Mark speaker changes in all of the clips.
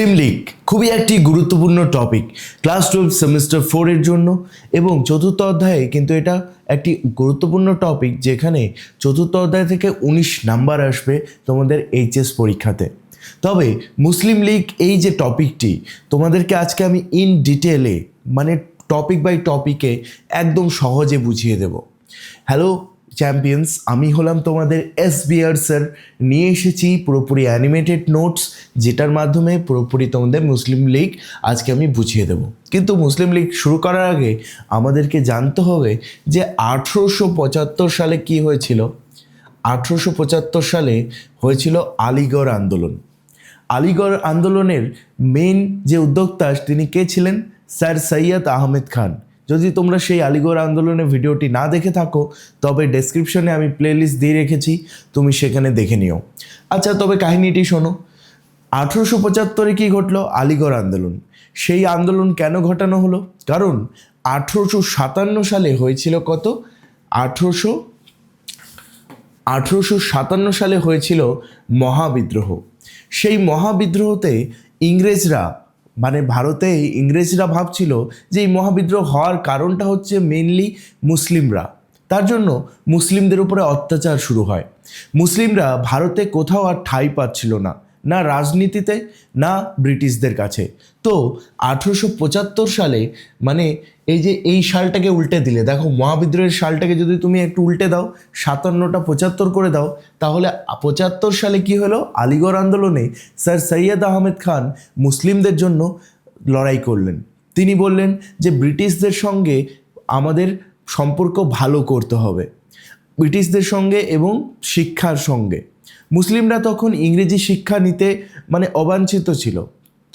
Speaker 1: মুসলিম লীগ খুবই একটি গুরুত্বপূর্ণ টপিক ক্লাস টুয়েলভ সেমিস্টার ফোরের জন্য এবং চতুর্থ অধ্যায়ে কিন্তু এটা একটি গুরুত্বপূর্ণ টপিক যেখানে চতুর্থ অধ্যায় থেকে উনিশ নাম্বার আসবে তোমাদের এইচএস পরীক্ষাতে। তবে মুসলিম লীগ এই যে টপিকটি তোমাদেরকে আজকে আমি ইন ডিটেলে মানে টপিক বাই টপিকে একদম সহজে বুঝিয়ে দেব। হ্যালো চ্যাম্পিয়ন্স আমি হলাম তোমাদের এস বিআর স্যার নিয়ে এসেছি পুরোপুরি অ্যানিমেটেড নোটস যেটার মাধ্যমে পুরোপুরি তোমাদের মুসলিম লীগ আজকে আমি বুঝিয়ে দেব। কিন্তু মুসলিম লীগ শুরু করার আগে আমাদেরকে জানতে হবে যে আঠেরোশো পঁচাত্তর সালে কি হয়েছিল? আঠেরোশো পঁচাত্তর সালে হয়েছিল আলিগড় আন্দোলন। আলিগড় আন্দোলনের মেন যে উদ্যোক্তা, তিনি কে ছিলেন? স্যার সৈয়দ আহমেদ খান। যদি তোমরা সেই আলিগড় আন্দোলনের ভিডিওটি না দেখে থাকো, তবে ডেসক্রিপশনে আমি প্লেলিস্ট দিয়ে রেখেছি, তুমি সেখানে দেখে নিও। আচ্ছা তবে কাহিনীটি শোনো। আঠেরোশো পঁচাত্তরে কী ঘটলো? আলিগড় আন্দোলন। সেই আন্দোলন কেন ঘটানো হলো? কারণ আঠেরোশো সাতান্ন সালে হয়েছিল কত? আঠেরোশো আঠেরোশো সাতান্ন সালে হয়েছিল মহাবিদ্রোহ। সেই মহাবিদ্রোহতে ইংরেজরা মানে ভারতে ইংরেজরা ভাবছিল যে এই মহাবিদ্রোহ হওয়ার কারণটা হচ্ছে মেনলি মুসলিমরা। তার জন্য মুসলিমদের উপরে অত্যাচার শুরু হয়। মুসলিমরা ভারতে কোথাও আর ঠাঁই পাচ্ছিল না। না রাজনীতিতে, না ব্রিটিশদের কাছে। তো আঠেরোশো পঁচাত্তর সালে মানে এই যে এই সালটাকে উল্টে দিলে, দেখো মহাবিদ্রোহের সালটাকে যদি তুমি একটু উল্টে দাও, সাতান্নটা পঁচাত্তর করে দাও, তাহলে পঁচাত্তর সালে কি হলো? আলিগড় আন্দোলনে স্যার সৈয়দ আহমেদ খান মুসলিমদের জন্য লড়াই করলেন। তিনি বললেন যে ব্রিটিশদের সঙ্গে আমাদের সম্পর্ক ভালো করতে হবে। ব্রিটিশদের সঙ্গে এবং শিক্ষার সঙ্গে। মুসলিমরা তখন ইংরেজি শিক্ষা নিতে মানে অবাঞ্ছিত ছিল।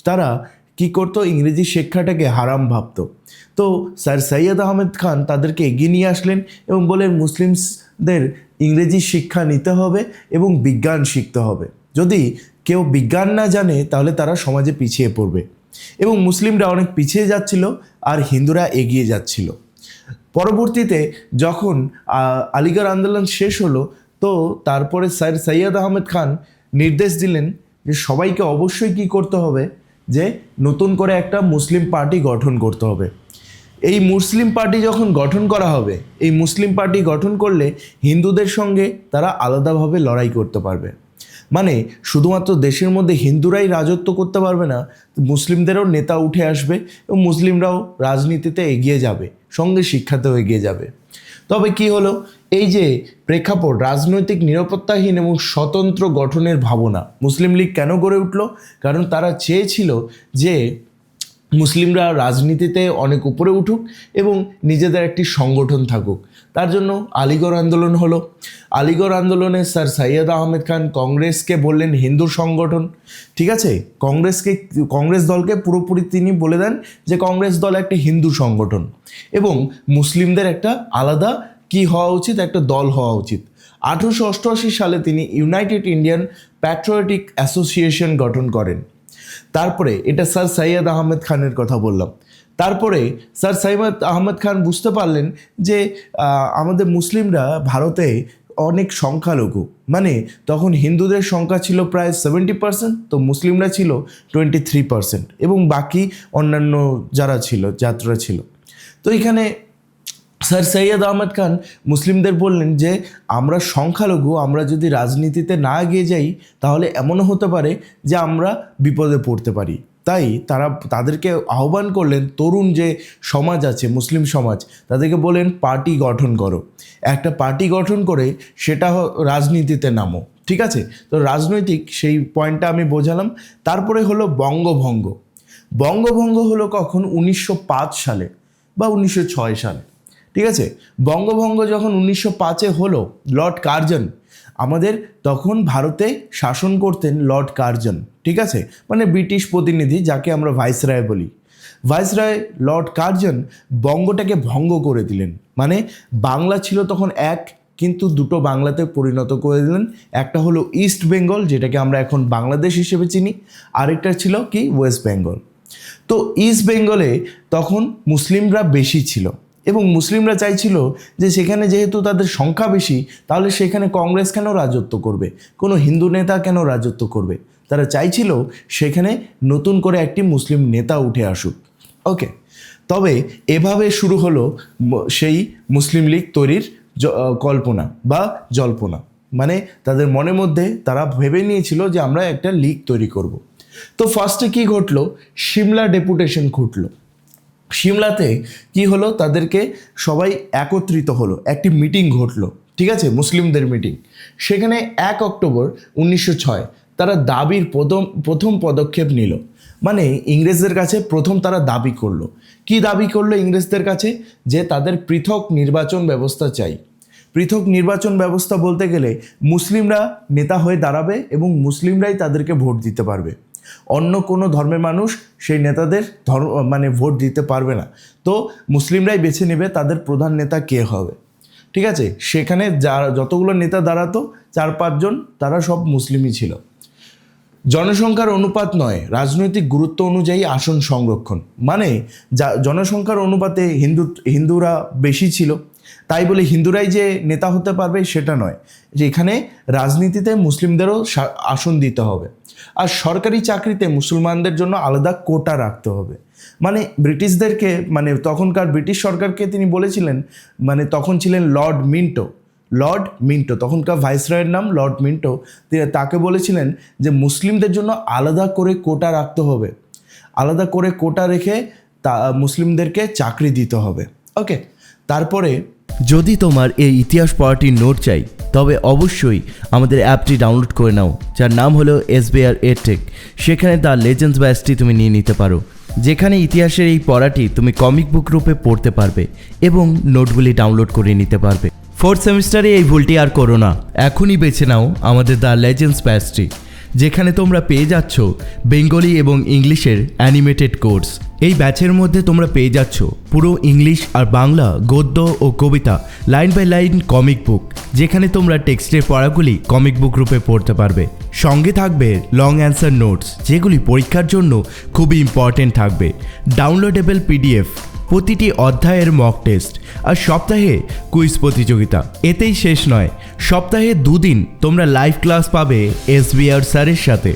Speaker 1: তারা কি করতো? ইংরেজি শিক্ষাটাকে হারাম ভাবতো। তো স্যার সৈয়দ আহমেদ খান তাদেরকে এগিয়ে নিয়ে আসলেন এবং বলেন মুসলিমসদের ইংরেজি শিক্ষা নিতে হবে এবং বিজ্ঞান শিখতে হবে। যদি কেউ বিজ্ঞান না জানে, তাহলে তারা সমাজে পিছিয়ে পড়বে। এবং মুসলিমরা অনেক পিছিয়ে যাচ্ছিল আর হিন্দুরা এগিয়ে যাচ্ছিল। পরবর্তীতে যখন আলিগড় আন্দোলন শেষ হলো তো তারপরে স্যার সৈয়দ আহমেদ খান নির্দেশ দিলেন যে সবাইকে অবশ্যই কি করতে হবে? যে নতুন করে একটা মুসলিম পার্টি গঠন করতে হবে। এই মুসলিম পার্টি যখন গঠন করা হবে, এই মুসলিম পার্টি গঠন করলে হিন্দুদের সঙ্গে তারা আলাদাভাবে লড়াই করতে পারবে। মানে শুধুমাত্র দেশের মধ্যে হিন্দুরাই রাজত্ব করতে পারবে না, মুসলিমদেরও নেতা উঠে আসবে এবং মুসলিমরাও রাজনীতিতে এগিয়ে যাবে, সঙ্গে শিক্ষাতেও এগিয়ে যাবে। তবে কি হলো? এই যে প্রেক্ষাপট, রাজনৈতিক নিরাপত্তাহীন এবং স্বতন্ত্র গঠনের ভাবনা, মুসলিম লীগ কেন গড়ে উঠল? কারণ তারা চেয়েছিল যে মুসলিমরা রাজনীতিতে অনেক উপরে উঠুক এবং নিজেদের একটি সংগঠন থাকুক। তার জন্য আলিগড় আন্দোলন হলো। আলিগড় আন্দোলনে স্যার সৈয়দ আহমেদ খান কংগ্রেসকে বললেন হিন্দু সংগঠন। ঠিক আছে? কংগ্রেসকে, কংগ্রেস দলকে পুরোপুরি তিনি বলে দেন যে কংগ্রেস দল একটা হিন্দু সংগঠন এবং মুসলিমদের একটা আলাদা কি হওয়া উচিত, একটা দল হওয়া উচিত। আঠেরোশো অষ্টআশি সালে তিনি ইউনাইটেড ইন্ডিয়ান প্যাট্রিয়টিক অ্যাসোসিয়েশন গঠন করেন। তারপরে এটা স্যার সৈয়দ আহমেদ খানের কথা বললাম। তারপরে স্যার সৈয়দ আহমেদ খান বুঝতে পারলেন যে আমাদের মুসলিমরা ভারতে অনেক সংখ্যালঘু। মানে তখন হিন্দুদের সংখ্যা ছিল প্রায় সেভেন্টি পার্সেন্ট তো মুসলিমরা ছিল টোয়েন্টি থ্রি পার্সেন্ট এবং বাকি অন্যান্য যারা ছিল, যাত্রা ছিল। তো এখানে স্যার সৈয়দ আহমদ খান মুসলিমদের বললেন যে, আমরা সংখ্যালঘু, আমরা যদি রাজনীতিতে না এগিয়ে যাই, তাহলে এমনও হতে পারে যে আমরা বিপদে পড়তে পারি। তাই তারা, তাদেরকে আহ্বান করলেন, তরুণ যে সমাজ আছে, মুসলিম সমাজ, তাদেরকে বলেন পার্টি গঠন করো। একটা পার্টি গঠন করে সেটা রাজনীতিতে নামো, ঠিক আছে? তো রাজনৈতিক সেই পয়েন্টটা আমি বোঝালাম। তারপরে হলো বঙ্গভঙ্গ। বঙ্গভঙ্গ হলো কখন? উনিশশো পাঁচ সালে বা উনিশশো ছয় সালে। ঠিক আছে? বঙ্গভঙ্গ যখন উনিশশো পাঁচে হলো, লর্ড কার্জন, আমাদের তখন ভারতে শাসন করতেন লর্ড কার্জন, ঠিক আছে? মানে ব্রিটিশ প্রতিনিধি যাকে আমরা ভাইসরায় বলি। ভাইসরায় লর্ড কার্জন বঙ্গটাকে ভঙ্গ করে দিলেন। মানে বাংলা ছিল তখন এক, কিন্তু দুটো বাংলাতে পরিণত করে দিলেন। একটা হলো ইস্ট বেঙ্গল, যেটাকে আমরা এখন বাংলাদেশ হিসেবে চিনি। আরেকটা ছিল কি? West Bengal. তো ইস্ট বেঙ্গলে তখন মুসলিমরা বেশি ছিল। এবং মুসলিমরা চাইছিল যে সেখানে যেহেতু তাদের সংখ্যা বেশি, তাহলে সেখানে কংগ্রেস কেন রাজত্ব করবে? কোনো হিন্দু নেতা কেন রাজত্ব করবে? তারা চাইছিল সেখানে নতুন করে একটি মুসলিম নেতা উঠে আসুক। ওকে তবে এভাবে শুরু হলো সেই মুসলিম লীগ তৈরির কল্পনা বা জল্পনা। মানে তাদের মনের মধ্যে তারা ভেবে নিয়েছিল যে আমরা একটা লীগ তৈরি করব। তো ফার্স্টে কি ঘটলো? সিমলা ডেপুটেশন ঘটলো। সিমলাতে কি হলো? তাদেরকে সবাই একত্রিত হলো। একটি মিটিং ঘটলো, ঠিক আছে? মুসলিমদের মিটিং। সেখানে এক অক্টোবর উনিশশো ছয় তারা দাবির প্রথম প্রথম পদক্ষেপ নিল। মানে ইংরেজদের কাছে প্রথম তারা দাবি করল। কি দাবি করল ইংরেজদের কাছে? যে তাদের পৃথক নির্বাচন ব্যবস্থা চাই। পৃথক নির্বাচন ব্যবস্থা বলতে গেলে মুসলিমরা নেতা হয়ে দাঁড়াবে এবং মুসলিমরাই তাদেরকে ভোট দিতে পারবে। অন্য কোনো ধর্মের মানুষ সেই নেতাদের ধর্ম মানে ভোট দিতে পারবে না। তো মুসলিমরাই বেছে নেবে তাদের প্রধান নেতা কে হবে। ঠিক আছে? সেখানে যা, যতগুলো নেতা দাঁড়াতো, চার পাঁচজন, তারা সব মুসলিমই ছিল। জনসংখ্যার অনুপাত নয়, রাজনৈতিক গুরুত্ব অনুযায়ী আসন সংরক্ষণ। মানে যা, জনসংখ্যার অনুপাতে হিন্দু, হিন্দুরা বেশি ছিল। তাই বলে হিন্দুরাই যে নেতা হতে পারবে সেটা নয়, যে এখানে রাজনীতিতে মুসলিমদেরও আসন দিতে হবে। আর সরকারি চাকরিতে মুসলমানদের জন্য আলাদা কোটা রাখতে হবে। মানে ব্রিটিশদেরকে মানে তখনকার ব্রিটিশ সরকারকে তিনি বলেছিলেন মানে তখন ছিলেন লর্ড মিন্টো লর্ড মিন্টো, তখনকার ভাইসরয়ের নাম লর্ড মিন্টো, তিনি তাকে বলেছিলেন যে মুসলিমদের জন্য আলাদা করে কোটা রাখতে হবে। আলাদা করে কোটা রেখে তা, মুসলিমদেরকে চাকরি দিতে হবে। ওকে, তারপরে
Speaker 2: যদি তোমার এই ইতিহাস পড়াটির নোট চাই, তবে অবশ্যই আমাদের অ্যাপটি ডাউনলোড করে নাও, যার নাম হলো এসবিআর এটেক সেখানে দ্য লেজেন্ডস ব্যাচটি তুমি নিয়ে নিতে পারো। যেখানে ইতিহাসের এই পড়াটি তুমি কমিক বুক রূপে পড়তে পারবে এবং নোটগুলি ডাউনলোড করে নিতে পারবে। ফোর্থ সেমিস্টারে এই ভুলটি আর করো না। এখনই বেছে নাও আমাদের দ্য লেজেন্ডস ব্যাচটি যেখানে তোমরা পেয়ে যাচ্ছ বেঙ্গলি এবং ইংলিশের অ্যানিমেটেড কোর্স। এই ব্যাচের মধ্যে তোমরা পেয়ে যাচ্ছ পুরো ইংলিশ আর বাংলা গদ্য ও কবিতা, line by line comic book যেখানে তোমরা টেক্সটের পড়াগুলি কমিক বুক রূপে পড়তে পারবে। সঙ্গে থাকবে লং অ্যান্সার নোটস যেগুলি পরীক্ষার জন্য খুবই ইম্পর্টেন্ট থাকবে। ডাউনলোডেবল পিডিএফ প্রতিটি অধ্যায়ের মক টেস্ট আর সপ্তাহে কুইজ প্রতিযোগিতা। এতেই শেষ নয়, সপ্তাহে দুদিন তোমরা লাইভ ক্লাস পাবে এস এসবিআর স্যারের সাথে।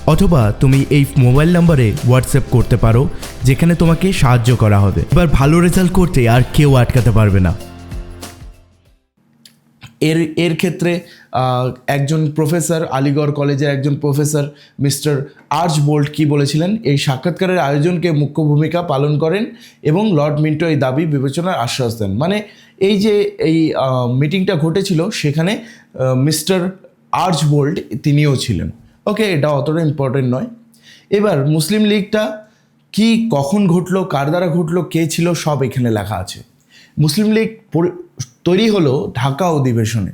Speaker 2: অথবা তুমি এই মোবাইল নাম্বারে হোয়াটসঅ্যাপ করতে পারো, যেখানে তোমাকে সাহায্য করা হবে। এবার ভালো রেজাল্ট করতে আর কেউ আটকাতে পারবে না।
Speaker 1: এর এর ক্ষেত্রে একজন প্রফেসর আলিগড় কলেজের একজন প্রফেসর মিস্টার আর্চ বোল্ট কী বলেছিলেন? এই সাক্ষাৎকারের আয়োজনকে মুখ্য ভূমিকা পালন করেন এবং লর্ড মিন্টো এই দাবি বিবেচনার আশ্বাস দেন। মানে এই যে এই মিটিংটা ঘটেছিল, সেখানে মিস্টার আর্চ বোল্ট তিনিও ছিলেন। ওকে এটা অতটা ইম্পর্টেন্ট নয়। এবার মুসলিম লীগটা কি, কখন ঘটলো, কার দ্বারা ঘটলো, কে ছিল, সব এখানে লেখা আছে। মুসলিম লীগ তৈরি হলো ঢাকা অধিবেশনে।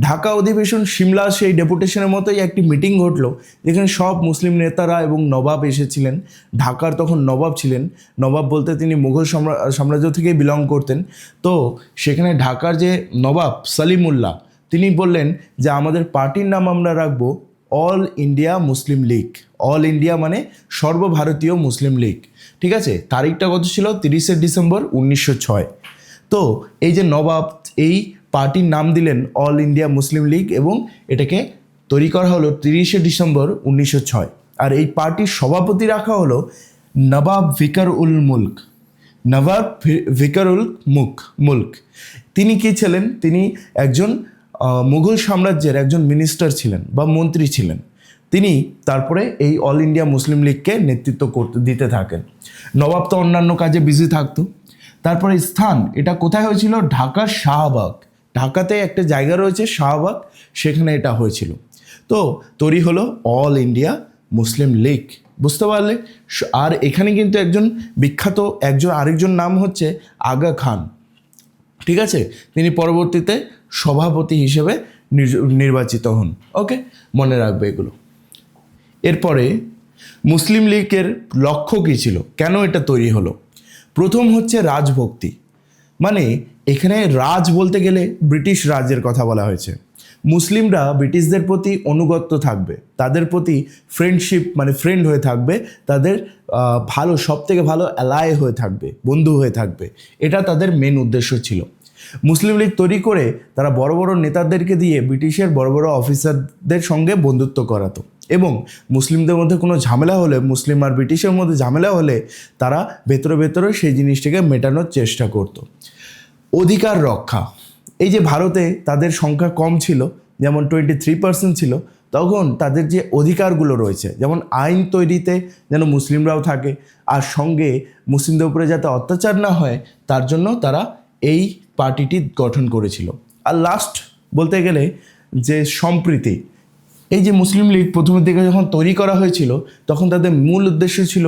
Speaker 1: ঢাকা অধিবেশন সিমলা সেই ডেপুটেশনের মতোই একটি মিটিং ঘটলো, যেখানে সব মুসলিম নেতারা এবং নবাব এসেছিলেন। ঢাকার তখন নবাব ছিলেন। নবাব বলতে তিনি মুঘল সম্রা- সাম্রাজ্য থেকে বিলং করতেন। তো সেখানে ঢাকার যে নবাব সালিমুল্লাহ, তিনি বললেন যে, আমাদের পার্টির নাম আমরা রাখব All India Muslim League All India মানে সর্বভারতীয় মুসলিম লীগ ঠিক আছে? তারিখটা কত ছিল? তিরিশে ডিসেম্বর উনিশশো ছয়। তো এই যে নবাব, এই পার্টির নাম দিলেন অল ইন্ডিয়া মুসলিম লীগ এবং এটাকে তৈরি করা হলো তিরিশে ডিসেম্বর উনিশশো ছয়। আর এই পার্টির সভাপতি রাখা হলো নবাব ভিকার উল মুল্ক। নবাব ভিকারুল মুখ, মুল্ক। তিনি কি ছিলেন? তিনি একজন মুঘল সাম্রাজ্যের একজন মিনিস্টার ছিলেন বা মন্ত্রী ছিলেন। তিনি তারপরে এই অল ইন্ডিয়া মুসলিম লীগকে নেতৃত্ব করতে, দিতে থাকেন। নবাব তো অন্যান্য কাজে বিজি থাকতো। তারপরে স্থান, এটা কোথায় হয়েছিল? ঢাকার শাহবাগ। ঢাকাতে একটা জায়গা রয়েছে, শাহবাগ। সেখানে এটা হয়েছিল। তো তৈরি হলো অল ইন্ডিয়া মুসলিম লীগ বুঝতে পারলে? আর এখানে কিন্তু একজন বিখ্যাত, একজন আরেকজন নাম হচ্ছে আগা খান। ঠিক আছে? তিনি পরবর্তীতে সভাপতি হিসেবে নির্বাচিত হন। ওকে? মনে রাখবে এগুলো। এরপরে মুসলিম লীগের লক্ষ্য কী ছিল? কেন এটা তৈরি হলো? প্রথম হচ্ছে রাজভক্তি। মানে এখানে রাজ বলতে গেলে ব্রিটিশ রাজের কথা বলা হয়েছে। মুসলিমরা ব্রিটিশদের প্রতি অনুগত্য থাকবে। তাদের প্রতি ফ্রেন্ডশিপ মানে ফ্রেন্ড হয়ে থাকবে। তাদের ভালো সব থেকে ভালো অ্যালায় হয়ে থাকবে, বন্ধু হয়ে থাকবে। এটা তাদের মেন উদ্দেশ্য ছিল। মুসলিম লীগ তৈরি করে তারা বড় বড় নেতাদেরকে দিয়ে ব্রিটিশের বড় বড় অফিসারদের সঙ্গে বন্ধুত্ব করাতো। এবং মুসলিমদের মধ্যে কোনো ঝামেলা হলে, মুসলিম আর ব্রিটিশের মধ্যে ঝামেলা হলে তারা ভেতরে ভেতরে সেই জিনিসটাকে মেটানোর চেষ্টা করতো। অধিকার রক্ষা। এই যে ভারতে তাদের সংখ্যা কম ছিল, যেমন টোয়েন্টি থ্রি পার্সেন্ট ছিল, তখন তাদের যে অধিকারগুলো রয়েছে, যেমন আইন তৈরিতে যেন মুসলিমরাও থাকে, আর সঙ্গে মুসলিমদের উপরে যাতে অত্যাচার না হয়, তার জন্য তারা এই পার্টিটি গঠন করেছিল। আর লাস্ট বলতে গেলে যে সম্প্রীতি, এই যে মুসলিম লীগ প্রথমের দিকে যখন তৈরি করা হয়েছিল, তখন তাদের মূল উদ্দেশ্য ছিল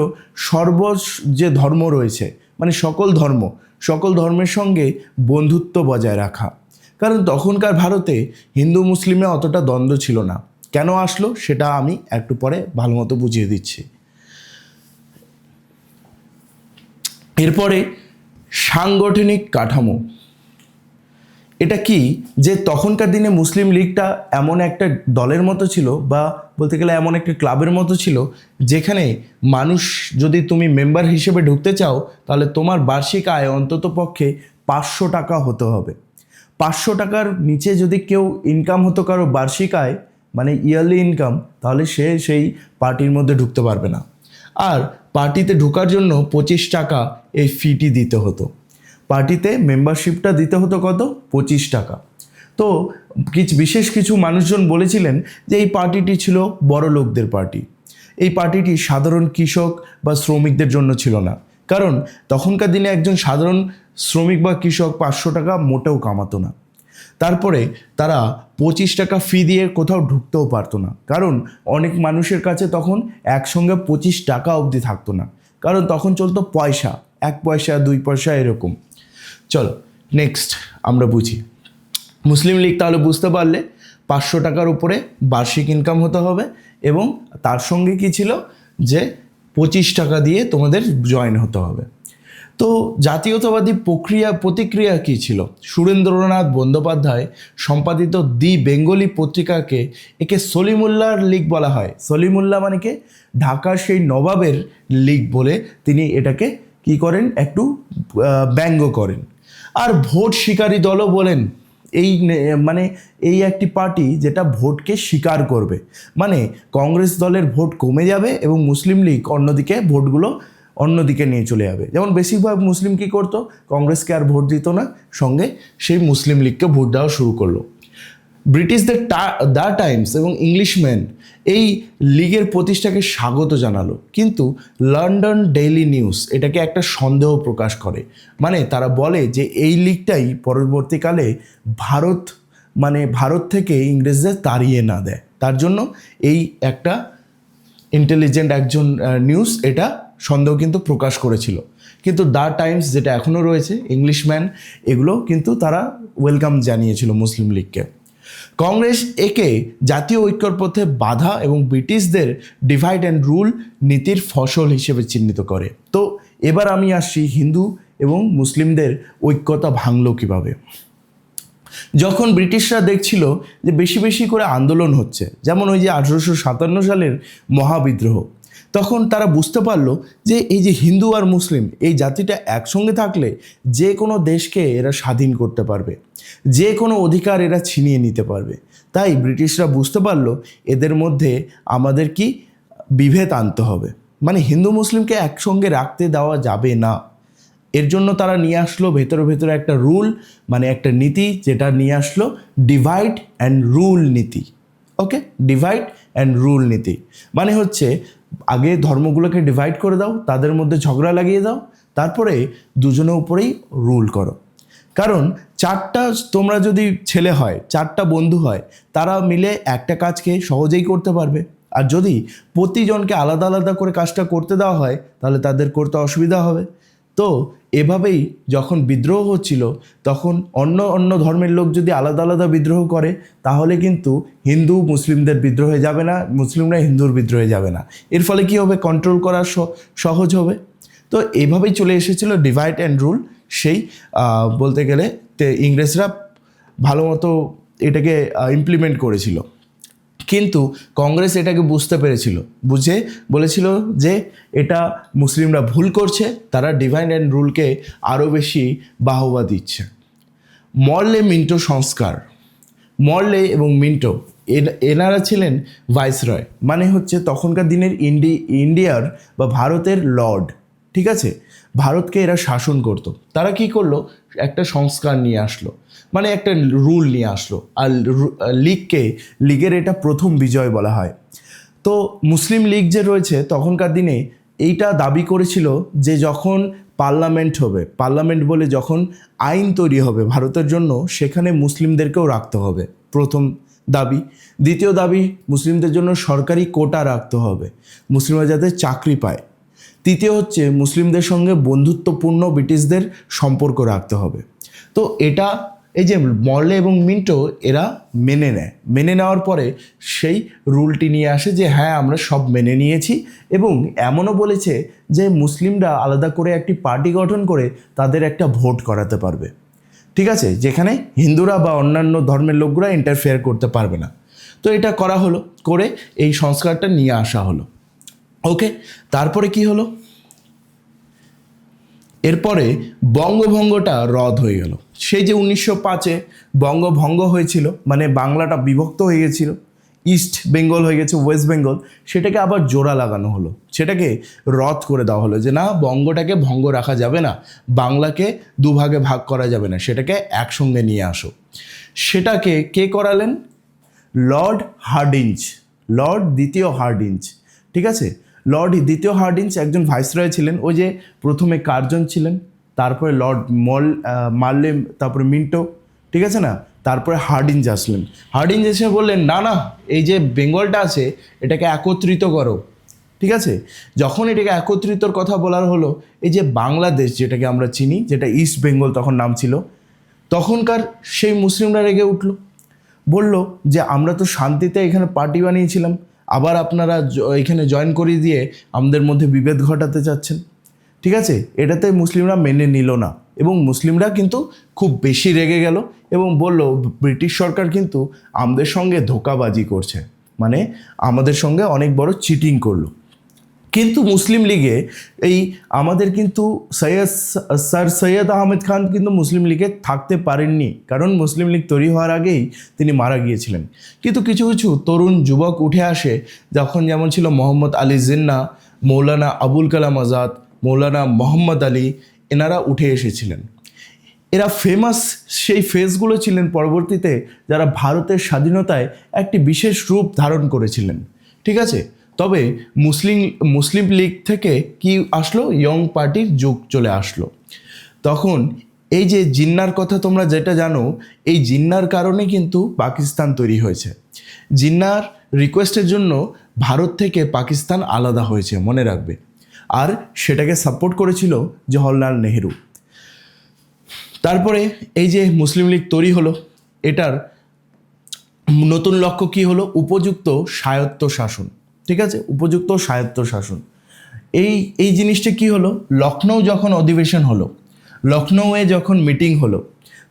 Speaker 1: সর্ব যে ধর্ম রয়েছে মানে সকল ধর্ম, সকল ধর্মের সঙ্গে বন্ধুত্ব বজায় রাখা। কারণ তখনকার ভারতে হিন্দু মুসলিমে অতটা দ্বন্দ্ব ছিল না। কেন আসলো সেটা আমি একটু পরে ভালো মতো বুঝিয়ে দিচ্ছি। এরপরে সাংগঠনিক কাঠামো এটা কি যে তখনকার দিনে মুসলিম লীগটা এমন একটা দলের মতো ছিল বা বলতে গেলে এমন একটা ক্লাবের মতো ছিল যেখানে মানুষ যদি তুমি মেম্বার হিসেবে ঢুকতে চাও, তাহলে তোমার বার্ষিক আয় অন্তত পক্ষে পাঁচশো টাকা হতে হবে। পাঁচশো টাকার নিচে যদি কেউ ইনকাম হতো কারও বার্ষিক আয় মানে ইয়ারলি ইনকাম তাহলে সে সেই পার্টির মধ্যে ঢুকতে পারবে না। আর পার্টিতে ঢোকার জন্য পঁচিশ টাকা এই ফিটি দিতে হতো। পার্টিতে মেম্বারশিপটা দিতে হতো কত? পঁচিশ টাকা। তো কিছু, বিশেষ কিছু মানুষজন বলেছিলেন যে এই পার্টিটি ছিল বড় লোকদের পার্টি। এই পার্টিটি সাধারণ কৃষক বা শ্রমিকদের জন্য ছিল না। কারণ তখনকার দিনে একজন সাধারণ শ্রমিক বা কৃষক পাঁচশো টাকা মোটেও কামাতো না। তারপরে তারা পঁচিশ টাকা ফি দিয়ে কোথাও ঢুকতেও পারতো না। কারণ অনেক মানুষের কাছে তখন একসঙ্গে পঁচিশ টাকা অবধি থাকতো না। কারণ তখন চলতো পয়সা, এক পয়সা, দুই পয়সা এরকম। চলো নেক্সট আমরা বুঝি। মুসলিম লীগ তাহলে বুঝতে পারলে পাঁচশো টাকার উপরে বার্ষিক ইনকাম হতে হবে এবং তার সঙ্গে কি ছিল? যে পঁচিশ টাকা দিয়ে তোমাদের জয়েন হতে হবে। তো জাতীয়তাবাদী প্রক্রিয়া, প্রতিক্রিয়া কী ছিল? সুরেন্দ্রনাথ বন্দ্যোপাধ্যায় সম্পাদিত দি বেঙ্গলি পত্রিকাকে একে সলিমুল্লাহর লীগ বলা হয়। সলিমুল্লাহ মানে কে? ঢাকার সেই নবাবের লীগ বলে তিনি এটাকে কি করেন? একটু ব্যঙ্গ করেন। আর ভোট শিকারী দলও বলেন, এই মানে এই একটি পার্টি যেটা ভোটকে স্বীকার করবে। মানে কংগ্রেস দলের ভোট কমে যাবে এবং মুসলিম লীগ অন্যদিকে ভোটগুলো অন্যদিকে নিয়ে চলে যাবে। যেমন বেশিরভাগ মুসলিম কী করতো? কংগ্রেসকে আর ভোট দিত না, সঙ্গে সেই মুসলিম লীগকে ভোট দেওয়া শুরু করল। ব্রিটিশদের দ্য টাইমস এবং ইংলিশম্যান এই লীগের প্রতিষ্ঠাকে স্বাগত জানালো। কিন্তু লন্ডন ডেইলি নিউজ এটাকে একটা সন্দেহ প্রকাশ করে। মানে তারা বলে যে এই লীগটাই পরবর্তীকালে ভারত মানে ভারত থেকে ইংরেজদের তাড়িয়ে না দেয়। তার জন্য এই একটা ইন্টেলিজেন্ট একজন নিউজ এটা সন্দেহ কিন্তু প্রকাশ করেছিল। কিন্তু দ্য টাইমস যেটা এখনও রয়েছে, ইংলিশম্যান, এগুলো কিন্তু তারা ওয়েলকাম জানিয়েছিল মুসলিম লীগকে। কংগ্রেস একে জাতীয় ঐক্যর পথে বাধা এবং ব্রিটিশদের ডিভাইড অ্যান্ড রুল নীতির ফসল হিসেবে চিহ্নিত করে। তো এবার আমি আসি হিন্দু এবং মুসলিমদের ঐক্যতা ভাঙল কীভাবে? যখন ব্রিটিশরা দেখছিল যে বেশি বেশি করে আন্দোলন হচ্ছে, যেমন ওই যে আঠেরোশো সাতান্ন সালের মহাবিদ্রোহ তখন তারা বুঝতে পারল যে এই যে হিন্দু আর মুসলিম, এই জাতিটা একসঙ্গে থাকলে যে কোনো দেশকে এরা স্বাধীন করতে পারবে, যে কোনো অধিকার এরা ছিনিয়ে নিতে পারবে। তাই ব্রিটিশরা বুঝতে পারল এদের মধ্যে আমাদের কি বিভেদ আনতে হবে। মানে হিন্দু মুসলিমকে একসঙ্গে রাখতে দেওয়া যাবে না। এর জন্য তারা নিয়ে আসলো ভেতরে ভেতরে একটা রুল মানে একটা নীতি যেটা নিয়ে আসলো ডিভাইড অ্যান্ড রুল নীতি। ওকে ডিভাইড অ্যান্ড রুল নীতি। মানে হচ্ছে আগে ধর্মগুলোকে ডিভাইড করে দাও, তাদের মধ্যে ঝগড়া লাগিয়ে দাও, তারপরে দুজনের উপরেই রুল করো। কারণ চারটা তোমরা যদি ছেলে হয়, চারটা বন্ধু হয়, তারা মিলে একটা কাজকে সহজেই করতে পারবে। আর যদি প্রতিজনকে আলাদা আলাদা করে কাজটা করতে দেওয়া হয়, তাহলে তাদের করতে অসুবিধা হবে। তো এভাবেই যখন বিদ্রোহ হচ্ছিল, তখন অন্য অন্য ধর্মের লোক যদি আলাদা আলাদা বিদ্রোহ করে, তাহলে কিন্তু হিন্দু মুসলিমদের বিদ্রোহে যাবে না, মুসলিমরা হিন্দুর বিদ্রোহে যাবে না। এর ফলে কী হবে? কন্ট্রোল করা সহজ হবে। তো এইভাবেই চলে এসেছিল ডিভাইড অ্যান্ড রুল সেই বলতে গেলে ইংরেজরা ভালো মতো এটাকে ইমপ্লিমেন্ট করেছিল। কিন্তু কংগ্রেস এটাকে বুঝতে পেরেছিল। বুঝে বলেছিল যে এটা মুসলিমরা ভুল করছে, তারা ডিভাইন অ্যান্ড রুলকে আরও বেশি বাহবা দিচ্ছে। মরলে মিন্টো সংস্কার। মরলে এবং মিন্টো, এন- এনারা ছিলেন ভাইসরয় মানে হচ্ছে তখনকার দিনের ইন্ডি, ইন্ডিয়ার বা ভারতের লর্ড ঠিক আছে? ভারতকে এরা শাসন করতো। তারা কি করল? একটা সংস্কার নিয়ে আসলো। মানে একটা রুল নিয়ে আসলো। আর লীগকে লীগের এটা প্রথম বিজয় বলা হয়। তো মুসলিম লীগ যে রয়েছে, তখনকার দিনে এইটা দাবি করেছিল যে যখন পার্লামেন্ট হবে পার্লামেন্ট বলে যখন আইন তৈরি হবে ভারতের জন্য, সেখানে মুসলিমদেরকেও রাখতে হবে। প্রথম দাবি। দ্বিতীয় দাবি, মুসলিমদের জন্য সরকারি কোটা রাখতে হবে, মুসলিমরা যাতে চাকরি পায়। তৃতীয় হচ্ছে, মুসলিমদের সঙ্গে বন্ধুত্বপূর্ণ ব্রিটিশদের সম্পর্ক রাখতে হবে। তো এটা এই যে মরলে এবং মিন্টো, এরা মেনে নেয়। মেনে নেওয়ার পরে সেই রুলটি নিয়ে আসে যে হ্যাঁ আমরা সব মেনে নিয়েছি এবং এমনও বলেছে যে, মুসলিমরা আলাদা করে একটি পার্টি গঠন করে তাদের একটা ভোট করাতে পারবে। ঠিক আছে? যেখানে হিন্দুরা বা অন্যান্য ধর্মের লোকগুলো ইন্টারফেয়ার করতে পারবে না। তো এটা করা হলো, করে এই সংস্কারটা নিয়ে আসা হলো। ওকে তারপরে কি হলো? এরপরে বঙ্গভঙ্গটা রদ হয়ে গেল। সেই যে উনিশশো পাঁচে বঙ্গভঙ্গ হয়েছিল মানে বাংলাটা বিভক্ত হয়ে গেছিল, ইস্ট বেঙ্গল হয়ে গেছে, ওয়েস্ট বেঙ্গল, সেটাকে আবার জোড়া লাগানো হলো। সেটাকে রদ করে দেওয়া হলো যে না, বঙ্গটাকে ভঙ্গ রাখা যাবে না, বাংলাকে দুভাগে ভাগ করা যাবে না, সেটাকে একসঙ্গে নিয়ে আসো। সেটাকে কে করালেন? লর্ড হার্ডিঞ্জ, লর্ড দ্বিতীয় হার্ডিঞ্জ, ঠিক আছে? লর্ড দ্বিতীয় হার্ডিঞ্জ একজন ভাইসরয় ছিলেন। ওই যে প্রথমে কার্জন ছিলেন, তারপরে লর্ড মল মার্লে তারপরে মিন্টো ঠিক আছে না? তারপরে হার্ডিঞ্জ আসলেন। হার্ডিঞ্জ এসে বললেন, না না, এই যে বেঙ্গলটা আছে, এটাকে একত্রিত করো। ঠিক আছে? যখন এটাকে একত্রিতর কথা বলার হলো, এই যে বাংলাদেশ যেটাকে আমরা চিনি, যেটা ইস্ট বেঙ্গল তখন নাম ছিল, তখনকার সেই মুসলিমরা রেগে উঠল। বলল যে, আমরা তো শান্তিতে এখানে পার্টি বানিয়েছিলাম। আবার আপনারা এখানে জয়েন করিয়ে দিয়ে আমাদের মধ্যে বিভেদ ঘটাতে চাচ্ছেন। ঠিক আছে? এটাতে মুসলিমরা মেনে নিল না। এবং মুসলিমরা কিন্তু খুব বেশি রেগে গেল এবং বলল, ব্রিটিশ সরকার কিন্তু আমাদের সঙ্গে ধোকাবাজি করছে। মানে আমাদের সঙ্গে অনেক বড় চিটিং করল। কিন্তু মুসলিম লীগে এই আমাদের কিন্তু সৈয়দ স্যার সৈয়দ আহমেদ খান কিন্তু মুসলিম লীগে থাকতে পারেননি। কারণ মুসলিম লীগ তৈরি হওয়ার আগেই তিনি মারা গিয়েছিলেন। কিন্তু কিছু কিছু তরুণ যুবক উঠে আসে, যখন যেমন ছিল মোহাম্মদ আলী জিন্না, মৌলানা আবুল কালাম আজাদ, মৌলানা মোহাম্মদ আলী, এনারা উঠে এসেছিলেন। এরা ফেমাস সেই ফেসগুলো ছিলেন পরবর্তীতে, যারা ভারতের স্বাধীনতায় একটি বিশেষ রূপ ধারণ করেছিলেন। ঠিক আছে? তবে মুসলিম মুসলিম লীগ থেকে কি আসলো? ইয়ং পার্টির যুগ চলে আসলো। তখন এই যে জিন্নার কথা তোমরা যেটা জানো, এই জিন্নার কারণে কিন্তু পাকিস্তান তৈরি হয়েছে। জিন্নার রিকোয়েস্টের জন্য ভারত থেকে পাকিস্তান আলাদা হয়েছে, মনে রাখবে। আর সেটাকে সাপোর্ট করেছিল জওহরলাল নেহেরু। তারপরে এই যে মুসলিম লীগ তৈরি হলো, এটার নতুন লক্ষ্য কি হলো? উপযুক্ত স্বায়ত্ত শাসন ঠিক আছে? উপযুক্ত স্বায়ত্ত শাসন এই এই জিনিসটা কি হলো? লখনৌ যখন অধিবেশন হলো লখনৌয়ে যখন মিটিং হলো,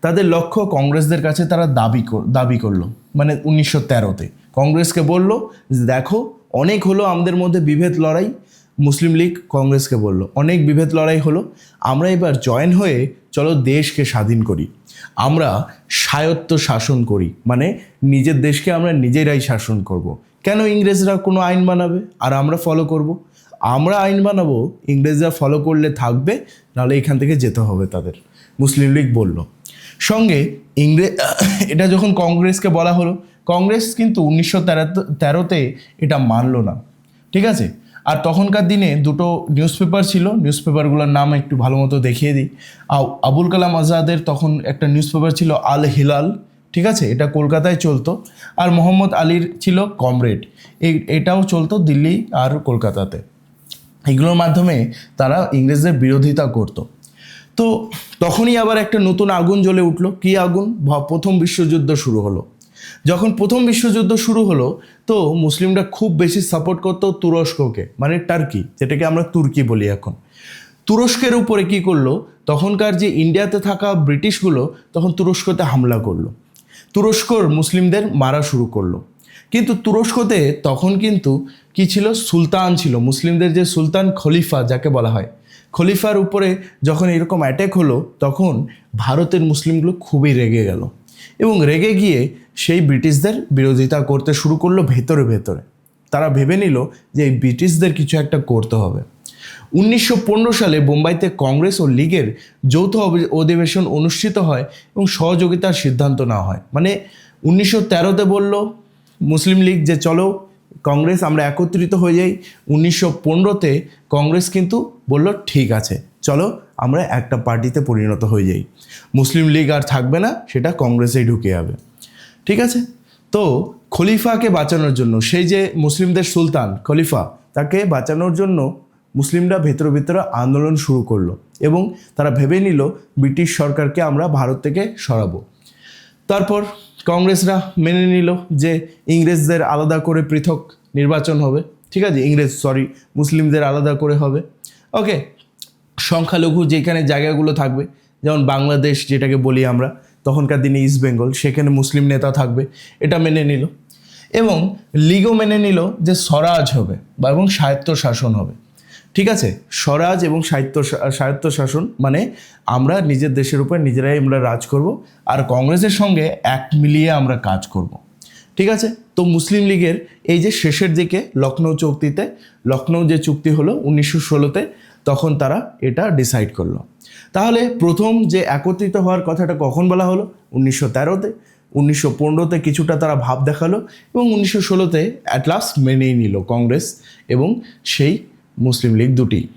Speaker 1: তাদের লক্ষ্য কংগ্রেসদের কাছে তারা দাবি দাবি করল মানে উনিশশো তেরোতে। কংগ্রেসকে বলল যে, দেখো, অনেক হলো আমাদের মধ্যে বিভেদ লড়াই। মুসলিম লীগ কংগ্রেসকে বলল, অনেক বিভেদ লড়াই হলো, আমরা এবার জয়েন হয়ে চলো দেশকে স্বাধীন করি। আমরা স্বায়ত্ত শাসন করি। মানে নিজের দেশকে আমরা নিজেরাই শাসন করব। কেন ইংরেজরা কোনো আইন বানাবে? আর আমরা ফলো করব। আমরা আইন বানাবো, ইংরেজরা ফলো করলে থাকবে, নাহলে এখান থেকে যেতে হবে তাদের। মুসলিম লীগ বলল। সঙ্গে ইংরেজ এটা যখন কংগ্রেসকে বলা হলো, কংগ্রেস কিন্তু উনিশশো তেরোতে এটা মানলো না। ঠিক আছে? আর তখনকার দিনে দুটো নিউজ পেপার ছিল নিউজ পেপারগুলোর নাম একটু ভালো মতো দেখিয়ে দিই। আবুল কালাম আজাদের তখন একটা নিউজ পেপার ছিল আল হিলাল ঠিক আছে? এটা কলকাতায় চলতো। আর মোহাম্মদ আলীর ছিল কমরেড। এই, এটাও চলতো দিল্লি আর কলকাতাতে। এগুলোর মাধ্যমে তারা ইংরেজদের বিরোধিতা করত। তো তখনই আবার একটা নতুন আগুন জ্বলে উঠল। কি আগুন? প্রথম বিশ্বযুদ্ধ শুরু হলো। যখন প্রথম বিশ্বযুদ্ধ শুরু হলো, তো মুসলিমরা খুব বেশি সাপোর্ট করতো তুরস্ককে মানে টার্কি যেটাকে আমরা তুর্কি বলি এখন। তুরস্কের উপরে কি করল? তখনকার যে ইন্ডিয়াতে থাকা ব্রিটিশগুলো তখন তুরস্কতে হামলা করল। তুরস্কর মুসলিমদের মারা শুরু করল। কিন্তু তুরস্কতে তখন কিন্তু কি ছিল? সুলতান ছিল। মুসলিমদের যে সুলতান খলিফা, যাকে বলা হয়, খলিফার উপরে যখন এরকম অ্যাটাক হলো, তখন ভারতের মুসলিমগুলো খুবই রেগে গেল। এবং রেগে গিয়ে সেই ব্রিটিশদের বিরোধিতা করতে শুরু করল ভেতরে ভেতরে। তারা ভেবে নিল যে এই ব্রিটিশদের কিছু একটা করতে হবে। উনিশশো পনেরো সালে বোম্বাইতে কংগ্রেস ও লীগের যৌথ অধিবেশন অনুষ্ঠিত হয় এবং সহযোগিতার সিদ্ধান্ত নেওয়া হয়। মানে উনিশশো তেরোতে বলল, মুসলিম লীগ যে চলো, কংগ্রেস আমরা একত্রিত হয়ে যাই। উনিশশো পনেরোতে কংগ্রেস কিন্তু বলল, ঠিক আছে, চলো আমরা একটা পার্টিতে পরিণত হয়ে যাই। মুসলিম লীগ আর থাকবে না, সেটা কংগ্রেসেই ঢুকে যাবে। ঠিক আছে? তো খলিফাকে বাঁচানোর জন্য, সেই যে মুসলিমদের সুলতান খলিফা, তাকে বাঁচানোর জন্য মুসলিমরা ভেতরে ভেতরে আন্দোলন শুরু করল এবং তারা ভেবে নিল ব্রিটিশ সরকারকে আমরা ভারত থেকে সরাবো। তারপর কংগ্রেসরা মেনে নিল যে ইংরেজদের আলাদা করে পৃথক নির্বাচন হবে। ঠিক আছে? ইংরেজ সরি মুসলিমদের আলাদা করে হবে। ওকে সংখ্যালঘু যেখানে জায়গাগুলো থাকবে, যেমন বাংলাদেশ যেটাকে বলি আমরা, তখনকার দিনে ইস্ট বেঙ্গল সেখানে মুসলিম নেতা থাকবে, এটা মেনে নিল। এবং লিগও মেনে নিল যে স্বরাজ হবে বা এবং স্বায়ত্ত শাসন হবে। ঠিক আছে? স্বরাজ এবং সাহিত্য স্বায়ত্ত শাসন মানে আমরা নিজের দেশের উপর নিজেরাই আমরা রাজ করব আর কংগ্রেসের সঙ্গে এক মিলিয়ে আমরা কাজ করব। ঠিক আছে? তো মুসলিম লীগের এই যে শেষের দিকে লখনৌ চুক্তিতে, লখনৌ যে চুক্তি হলো উনিশশো ষোলোতে, তখন তারা এটা ডিসাইড করল। তাহলে প্রথম যে একত্রিত হওয়ার কথাটা কখন বলা হলো? উনিশশো তেরোতে, উনিশশো পনেরোতে কিছুটা তারা ভাব দেখাল এবং উনিশশো ষোলোতে অ্যাট লাস্ট মেনেই নিল কংগ্রেস এবং সেই মুসলিম লীগ দুটি।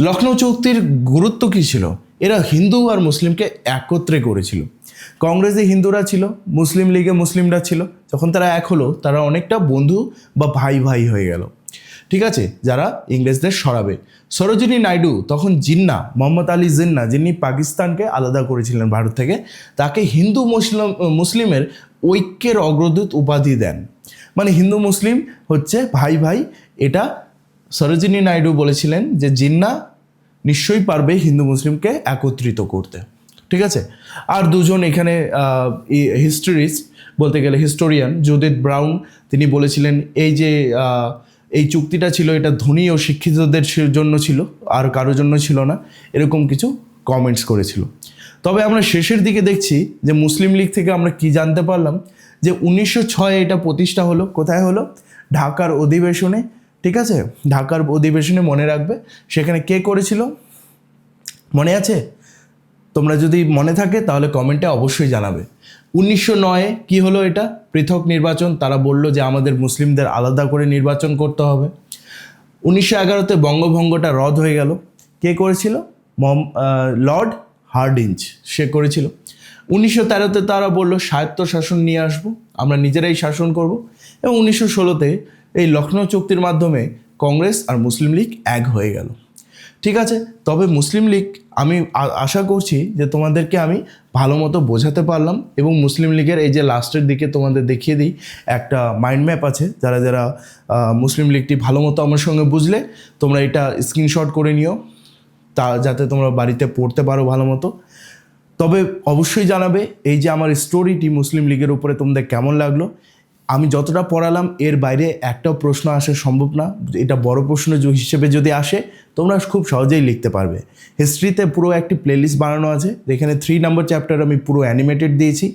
Speaker 1: লখনৌ চুক্তির গুরুত্ব কী ছিল? এরা হিন্দু আর মুসলিমকে একত্রে করেছিল। কংগ্রেসে হিন্দুরা ছিল, মুসলিম লীগে মুসলিমরা ছিল। যখন তারা এক হলো, তারা অনেকটা বন্ধু বা ভাই ভাই হয়ে গেল। ঠিক আছে? যারা ইংরেজদের সরাবে। সরোজিনী নাইডু, তখন জিন্না, মোহাম্মদ আলী জিন্না, যিনি পাকিস্তানকে আলাদা করেছিলেন ভারত থেকে, তাকে হিন্দু মুসলিম, মুসলিমের ঐক্যের অগ্রদূত উপাধি দেন। মানে হিন্দু মুসলিম হচ্ছে ভাই ভাই এটা সরোজিনী নাইডু বলেছিলেন যে জিন্না নিশ্চয়ই পারবে হিন্দু মুসলিমকে একত্রিত করতে। ঠিক আছে? আর দুজন এখানে হিস্টোরিস্ট, বলতে গেলে হিস্টোরিয়ান জুদিত ব্রাউন, তিনি বলেছিলেন এই যে এই চুক্তিটা ছিল, এটা ধনী ও শিক্ষিতদের জন্য ছিল, আর কারোর জন্য ছিল না, এরকম কিছু কমেন্টস করেছিল। তবে আমরা শেষের দিকে দেখছি যে মুসলিম লীগ থেকে আমরা কি জানতে পারলাম যে উনিশশো ছয়ে এটা প্রতিষ্ঠা হলো, কোথায় হলো? ঢাকার অধিবেশনে ঠিক আছে? ঢাকার অধিবেশনে মনে রাখবে। সেখানে কে করেছিল? মনে আছে? তোমরা যদি মনে থাকে, তাহলে কমেন্টে অবশ্যই জানাবে। উনিশশো নয়ে কী হলো এটা? পৃথক নির্বাচন, তারা বলল যে আমাদের মুসলিমদের আলাদা করে নির্বাচন করতে হবে। উনিশশো এগারোতে বঙ্গভঙ্গটা রদ হয়ে গেল। কে করেছিল? লর্ড হার্ডিঞ্জ, সে করেছিল। উনিশশো তেরোতে তারা বলল স্বায়ত্ত শাসন নিয়ে আসব, আমরা নিজেরাই শাসন করব। এবং উনিশশো ষোলোতে এই লখনৌ চুক্তির মাধ্যমে কংগ্রেস আর মুসলিম লীগ এক হয়ে গেল। ঠিক আছে, তবে মুসলিম লীগ, আমি আশা করছি যে তোমাদেরকে আমি ভালো মতো বোঝাতে পারলাম এবং মুসলিম লীগের এই যে লাস্টের দিকে তোমাদের দেখিয়ে দিই, একটা মাইন্ড ম্যাপ আছে, যারা যারা মুসলিম লীগটি ভালো মতো আমার সঙ্গে বুঝলে, তোমরা এটা স্ক্রিনশট করে নিও, তা যাতে তোমরা বাড়িতে পড়তে পারো ভালো মতো। তবে অবশ্যই জানাবে এই যে আমার স্টোরিটি মুসলিম লীগের উপরে তোমাদের কেমন লাগল আমি যতটা পড়ালাম, এর বাইরে একটাও প্রশ্ন আসা সম্ভব না। এটা বড় প্রশ্ন হিসেবে যদি আসে, তোমরা খুব সহজেই লিখতে পারবে। হিস্ট্রিতে পুরো একটি প্লেলিস্ট বানানো আছে, যেখানে থ্রি নাম্বার চ্যাপ্টার আমি পুরো অ্যানিমেটেড দিয়েছি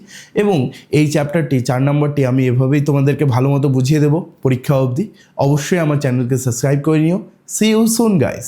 Speaker 1: এবং এই চ্যাপ্টারটি চার নম্বরটি আমি এভাবেই তোমাদেরকে ভালো মতো বুঝিয়ে দেবো পরীক্ষা অবধি। অবশ্যই আমার চ্যানেলকে সাবস্ক্রাইব করে নিও। C you soon guys